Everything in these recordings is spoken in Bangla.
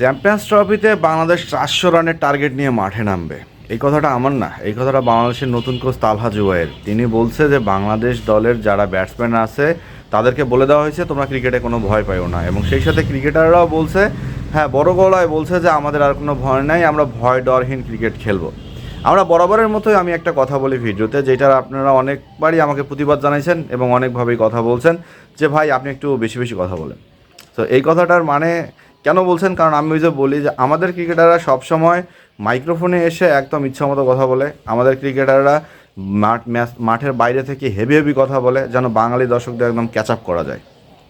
চ্যাম্পিয়ন্স ট্রফিতে বাংলাদেশ চারশো রানের টার্গেট নিয়ে মাঠে নামবে। এই কথাটা আমার না, এই কথাটা বাংলাদেশের নতুন কোচ তালহা জুবাইয়ের তিনি বলছে যে, বাংলাদেশ দলের যারা ব্যাটসম্যান আছে, তাদেরকে বলে দেওয়া হয়েছে, তোমরা ক্রিকেটে কোনো ভয় পাইও না। এবং সেই সাথে ক্রিকেটাররাও বলছে হ্যাঁ বড় গলায় বলছে যে, আমাদের আর কোনো ভয় নাই, আমরা ভয় ডরহীন ক্রিকেট খেলব। আমরা বরাবরের মতোই আমি একটা কথা বলি ভিডিওতে, যেটার আপনারা অনেকবারই আমাকে প্রতিবাদ জানাইছেন এবং অনেকভাবেই কথা বলছেন, যে, ভাই, আপনি একটু বেশি বেশি কথা বলেন। তো এই কথাটার মানে কেন বলছেন? কারণ আমি ওই যে বলি যে আমাদের ক্রিকেটাররা সবসময় মাইক্রোফোনে এসে একদম ইচ্ছামতো কথা বলে। আমাদের ক্রিকেটাররা মাঠ মাঠের বাইরে থেকে হেভি হেভি কথা বলে যেন বাঙালি দর্শকদের একদম ক্যাচ আপ করা যায়।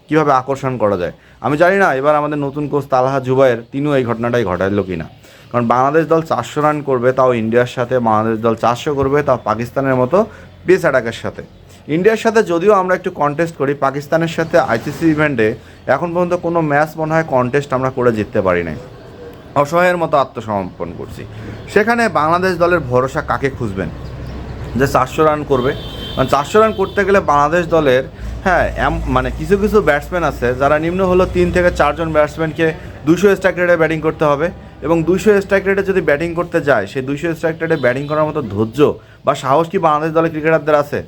কীভাবে আকর্ষণ করা যায়? আমি জানি না, এবার আমাদের নতুন কোচ তালহা জুবাইয়ের তিনিও এই ঘটনাটাই ঘটাইলো কি না কারণ বাংলাদেশ দল চারশো রান করবে, তাও ইন্ডিয়ার সাথে বাংলাদেশ দল চারশো করবে, তাও পাকিস্তানের মতো বেস অ্যাটাকের সাথে। ইন্ডিয়ার সাথে যদিও আমরা একটু কন্টেস্ট করি, পাকিস্তানের সাথে আইসিসি ইভেন্টে এখন পর্যন্ত কোনো ম্যাচ মনে হয় কন্টেস্ট আমরা করে জিততে পারি নাই। অসহায়ের মতো আত্মসমর্পণ করছি। সেখানে বাংলাদেশ দলের ভরসা কাকে খুঁজবেন? যে চারশো রান করবে। মানে চারশো রান করতে গেলে বাংলাদেশ দলের হ্যাঁ মানে কিছু কিছু ব্যাটসম্যান আছে, যারা নিম্ন হলো তিন থেকে চারজন ব্যাটসম্যানকে দুশো স্ট্রাইক রেটে ব্যাটিং করতে হবে এবং দুশো স্ট্রাইক রেটে যদি ব্যাটিং করতে যায়, সেই দুশো স্ট্রাইক রেটে ব্যাটিং করার মতো ধৈর্য বা সাহস কি বাংলাদেশ দলের ক্রিকেটারদের আছে?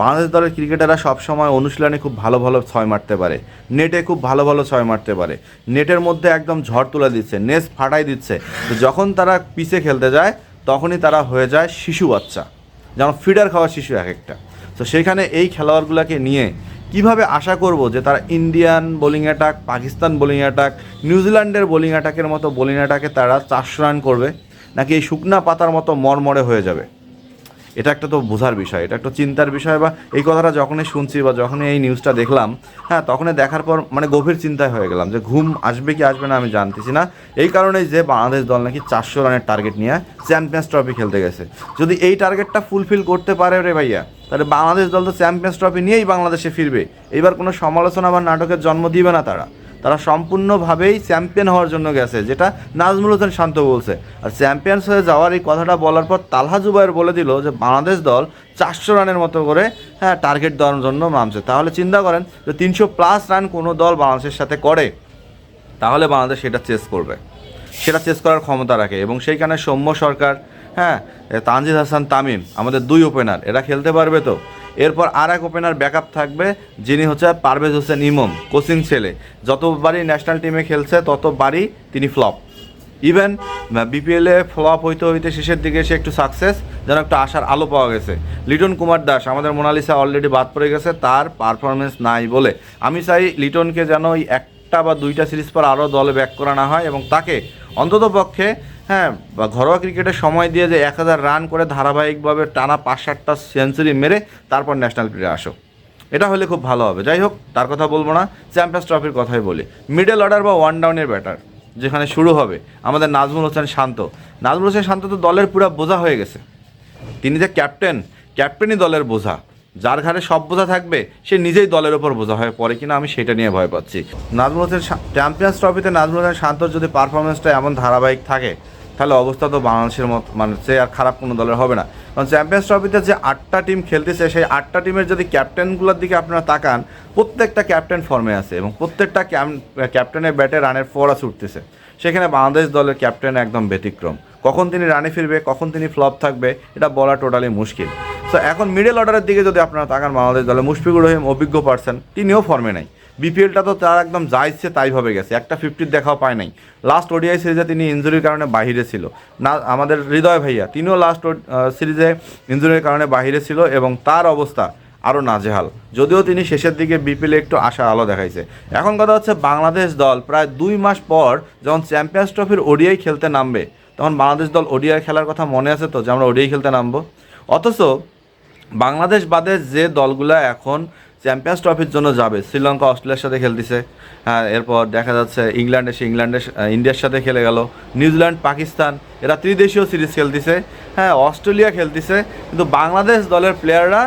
বাংলাদেশ দলের ক্রিকেটাররা সবসময় অনুশীলনে খুব ভালো ভালো ছয় মারতে পারে। নেটে খুব ভালো ভালো ছয় মারতে পারে। নেটের মধ্যে একদম ঝড় তুলে দিচ্ছে, নেস ফাটাই দিচ্ছে। তো যখন তারা পিছে খেলতে যায়, তখনই তারা হয়ে যায় শিশু বাচ্চা। যেমন ফিডার খাওয়া শিশু এক একটা। তো সেখানে এই খেলোয়াড়গুলোকে নিয়ে কীভাবে আশা করব যে তারা Indian bowling attack, Pakistan bowling attack, নিউজিল্যান্ডের বোলিং অ্যাটাকের মতো বোলিং অ্যাটাকে তারা চারশো রান করবে, নাকি এই শুকনা পাতার মতো মরমরে হয়ে যাবে? এটা একটা তো বোঝার বিষয়, এটা একটা চিন্তার বিষয় বা এই কথাটা যখনই শুনছি বা যখনই এই নিউজটা দেখলাম হ্যাঁ তখনই দেখার পর মানে গভীর চিন্তায় হয়ে গেলাম যে ঘুম আসবে কি আসবে না আমি জানতেছি না। এই কারণেই যে বাংলাদেশ দল নাকি চারশো রানের টার্গেট নিয়ে চ্যাম্পিয়ন্স ট্রফি খেলতে গেছে। যদি এই টার্গেটটা ফুলফিল করতে পারে রে ভাইয়া, তাহলে বাংলাদেশ দল তো চ্যাম্পিয়ন্স ট্রফি নিয়েই বাংলাদেশে ফিরবে। এইবার কোনো সমালোচনা বা নাটকের জন্ম দিবে না তারা। সম্পূর্ণভাবেই চ্যাম্পিয়ন হওয়ার জন্য গেছে, যেটা নাজমুল হোসেন শান্ত বলছে। আর চ্যাম্পিয়ন্স হয়ে যাওয়ার এই কথাটা বলার পর তালহা জুবাইর বলে দিল যে, বাংলাদেশ দল চারশো রানের মতো করে হ্যাঁ টার্গেট দেওয়ার জন্য নামছে। তাহলে চিন্তা করেন যে, তিনশো প্লাস রান কোনো দল বাংলাদেশের সাথে করে, তাহলে বাংলাদেশ সেটা চেস করবে। সেটা চেস করার ক্ষমতা রাখে। এবং সেইখানে সৌম্য সরকার হ্যাঁ তানজিদ হাসান তামিম, আমাদের দুই ওপেনার এরা খেলতে পারবে তো? এরপর আর এক ওপেনার ব্যাকআপ থাকবে, যিনি হচ্ছে পারভেজ হোসেন ইমম, কোচিং ছেলে। যতবারই ন্যাশনাল টিমে খেলছে, ততবারই তিনি ফ্লপ ইভেন বিপিএলে ফ্লপ হইতে হইতে শেষের দিকে এসে একটু সাকসেস যেন একটা আশার আলো পাওয়া গেছে। লিটন কুমার দাস, আমাদের মোনালিসা অলরেডি বাদ পড়ে গেছে, তার পারফরমেন্স নাই বলে। আমি চাই লিটনকে যেন ওই একটা বা দুইটা সিরিজ পর আরও দলে ব্যাক করানো হয় এবং তাকে অন্তত পক্ষে হ্যাঁ বা ঘরোয়া ক্রিকেটে সময় দিয়ে যে এক হাজার রান করে ধারাবাহিকভাবে টানা পাঁচ সাতটা সেঞ্চুরি মেরে তারপর ন্যাশনাল প্লেয়ারে আসো। এটা হলে খুব ভালো হবে। যাই হোক, তার কথা বলব না, চ্যাম্পিয়ন্স ট্রফির কথাই বলি। মিডল অর্ডার বা ওয়ান ডাউনের ব্যাটার, যেখানে শুরু হবে, আমাদের নাজমুল হোসেন শান্ত। নাজমুল হোসেন শান্ত তো দলের পুরো বোঝা হয়ে গেছে। তিনি যে ক্যাপ্টেন, ক্যাপ্টেনই দলের বোঝা। যার ঘাড়ে সব বোঝা থাকবে, সে নিজেই দলের ওপর বোঝা হয়ে পড়ে কিনা আমি সেটা নিয়ে ভয় পাচ্ছি। নাজমুল হোসেন চ্যাম্পিয়ন্স ট্রফিতে নাজমুল হোসেন শান্তর যদি পারফরমেন্সটা এমন ধারাবাহিক থাকে তাহলে অবস্থা তো বাংলাদেশের মতো মানে সে আর খারাপ কোনো দলের হবে না। কারণ চ্যাম্পিয়ন্স ট্রফিতে যে আটটা টিম খেলতেছে, সেই আটটা টিমের যদি ক্যাপ্টেনগুলোর দিকে আপনারা তাকান, প্রত্যেকটা ক্যাপ্টেন ফর্মে আছে এবং প্রত্যেকটা ক্যাপ্টেনের ব্যাটে রানের ফোরা ছুটতেছে সেখানে বাংলাদেশ দলের ক্যাপ্টেন একদম ব্যতিক্রম। কখন তিনি রানে ফিরবে, কখন তিনি ফ্লপ থাকবে, এটা বলা টোটালি মুশকিল। তো এখন মিডল অর্ডারের দিকে যদি আপনারা তাকান বাংলাদেশ দলে, মুশফিকুর রহিম অভিজ্ঞ পার্সন তিনিও ফর্মে নাই। বিপিএলটা তো তার একদম যা ইচ্ছে তাইভাবে গেছে। একটা ফিফটির দেখাও পায় নাই। লাস্ট ওডিআই সিরিজে তিনি ইঞ্জুরির কারণে বাহিরে ছিল। না, আমাদের হৃদয় ভাইয়া, তিনিও লাস্ট সিরিজে ইঞ্জুরির কারণে বাহিরে ছিল এবং তার অবস্থা আরও নাজেহাল। যদিও তিনি শেষের দিকে বিপিএলে একটু আশার আলো দেখাইছে। এখন কথা হচ্ছে বাংলাদেশ দল প্রায় দুই মাস পর যখন চ্যাম্পিয়ন্স ট্রফির ওডিআই খেলতে নামবে, তখন বাংলাদেশ দল ওডিআই খেলার কথা মনে আছে তো যে আমরা ওডিআই খেলতে নামবো? অথচ বাংলাদেশ বাদে যে দলগুলো এখন চ্যাম্পিয়ন্স ট্রফির জন্য যাবে। শ্রীলঙ্কা, অস্ট্রেলিয়ার সাথে খেলতেছে। হ্যাঁ এরপর দেখা যাচ্ছে ইংল্যান্ড এসে ইংল্যান্ডের ইন্ডিয়ার সাথে খেলে গেল। নিউজিল্যান্ড, পাকিস্তান, এরা ত্রিদেশীয় সিরিজ খেলতেছে। হ্যাঁ অস্ট্রেলিয়া খেলতেছে। কিন্তু বাংলাদেশ দলের প্লেয়াররা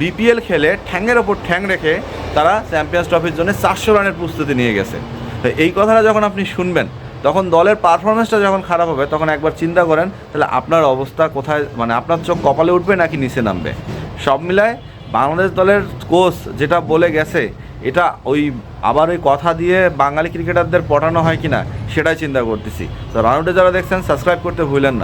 বিপিএল খেলে ঠ্যাংয়ের ওপর ঠ্যাং রেখে তারা চ্যাম্পিয়ন্স ট্রফির জন্য চারশো রানের প্রস্তুতি নিয়ে গেছে। তো এই কথাটা যখন আপনি শুনবেন, তখন দলের পারফরমেন্সটা যখন খারাপ হবে, তখন একবার চিন্তা করেন, তাহলে আপনার অবস্থা কোথায় মানে আপনার চোখ কপালে উঠবে নাকি নিচে নামবে? সব মিলায় বাংলাদেশ দলের কোচ যেটা বলে গেছে, এটা ওই আবার ওই কথা দিয়ে বাঙালি ক্রিকেটারদের পটানো হয় কিনা, সেটাই চিন্তা করতেছি। তো রানুডে যারা দেখছেন, সাবস্ক্রাইব করতে ভুলেন না।